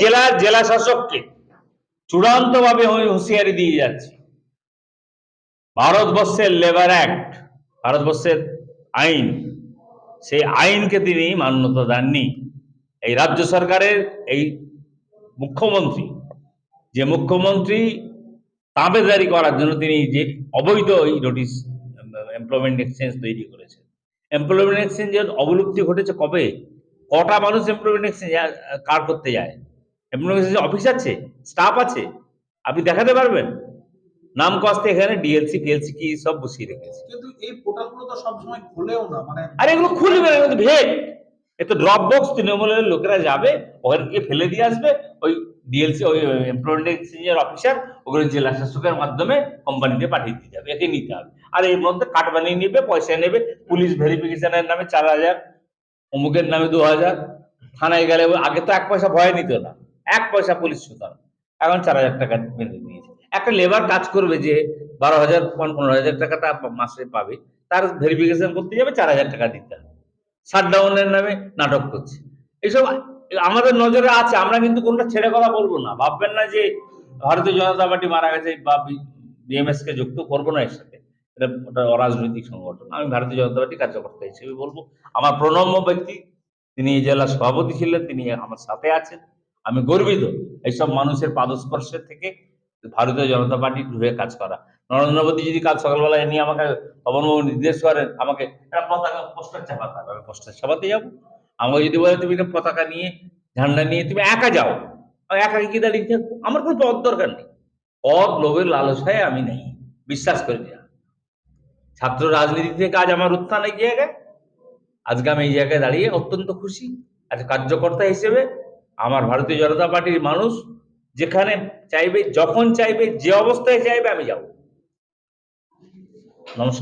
জেলার জেলা শাসককে চূড়ান্তভাবে আমি হুঁশিয়ারি দিয়ে যাচ্ছি। ভারতবর্ষের লেবার অ্যাক্ট, ভারতবর্ষের আইন, সেই আইনকে তিনি মান্যতা দেননি। এই রাজ্য সরকারের এই মুখ্যমন্ত্রী, যে মুখ্যমন্ত্রী তাঁবেদারি করার জন্য তিনি যে অবৈধ এই নোটিশ এমপ্লয়মেন্ট এক্সচেঞ্জ তৈরি করেছেন। এমপ্লয়মেন্ট এক্সচেঞ্জের অবলুপ্তি ঘটেছে কবে? কটা মানুষ এমপ্লয়মেন্ট এক্সচেঞ্জ কার করতে যায়? এক্সচেঞ্জ অফিস আছে স্টাফ আছে আপনি দেখাতে পারবেন। নাম কস্তে এখানে ডিএলসি টিএলসি কি সব বসিয়ে রেখেছে। কিন্তু এই পোর্টালগুলো তো সবসময় খুলেও না মানে আরে এগুলো খুলবে এগুলো ভেদ। এ তো ড্রপ বক্স তৃণমূলের লোকেরা যাবে ওখানে গিয়ে ফেলে দিয়ে আসবে। ওই ডিএলসি ওই এমপ্লয়মেন্ট এক্সচেঞ্জের অফিসার ওগুলো জেলা শাসকের মাধ্যমে কোম্পানিতে পাঠিয়ে দিয়ে যাবে একে নিতে হবে। আর এর মধ্যে কাট বানিয়ে নেবে পয়সা নেবে পুলিশ ভেরিফিকেশনের নামে চার হাজার অমুকের নামে দু হাজার থানায় গেলে আগে তো এক পয়সা ভয় নিত না। এক পয়সা পুলিশ সুতরাং এখন চার হাজার টাকা বেঁধে একটা লেবার কাজ করবে যে বারো হাজার পনেরো হাজার টাকাটা মাসে পাবে, তার ভেরিফিকেশন করতে যাবে, চার হাজার টাকা দিতে হবে। শাটডাউনের নামে নাটক করছে। এইসব আমাদের নজরে আছে, আমরা কিন্তু কোনটা ছেড়ে কথা বলব না। ভাববেন না যে ভারতীয় জনতা পার্টি মারা গেছে বা বিএমএস কে যুক্ত করব না এর সাথে। এটা ওটা অরাজনৈতিক সংগঠন। আমি ভারতীয় জনতা পার্টি কার্যকর্তা হিসেবে বলব। আমার প্রণম্য ব্যক্তি, তিনি জেলার সভাপতি ছিলেন, তিনি আমার সাথে আছেন। আমি গর্বিত এইসব মানুষের পাদস্পর্শের থেকে ভারতীয় জনতা পার্টির হয়ে কাজ করা। নরেন্দ্র মোদী যদি কাল সকালবেলায় নিয়ে আমাকে পবনবাবু নির্দেশ করেন, আমাকে একটা পতাকা, পোস্টার চাপাতে হবে। আমি পোস্টার চাপাতে যাব। আমাকে যদি বলে, তুমি একটা পতাকা নিয়ে ঝান্ডা নিয়ে তুমি একা যাও একা কি দাঁড়িয়ে থাকব? আমার কোনো পদ দরকার নেই। পদ লোভের লালসায় আমি নেই। বিশ্বাস করি না ছাত্র রাজনীতি থেকে আজ আমার উত্থান এই জায়গায় আজকে আমি এই জায়গায় দাঁড়িয়ে অত্যন্ত খুশি। আজ কার্যকর্তা হিসেবে আমার ভারতীয় জনতা পার্টির মানুষ যেখানে চাইবে, যখন চাইবে, যে অবস্থায় চাইবে, আমি যাব। নমস্কার।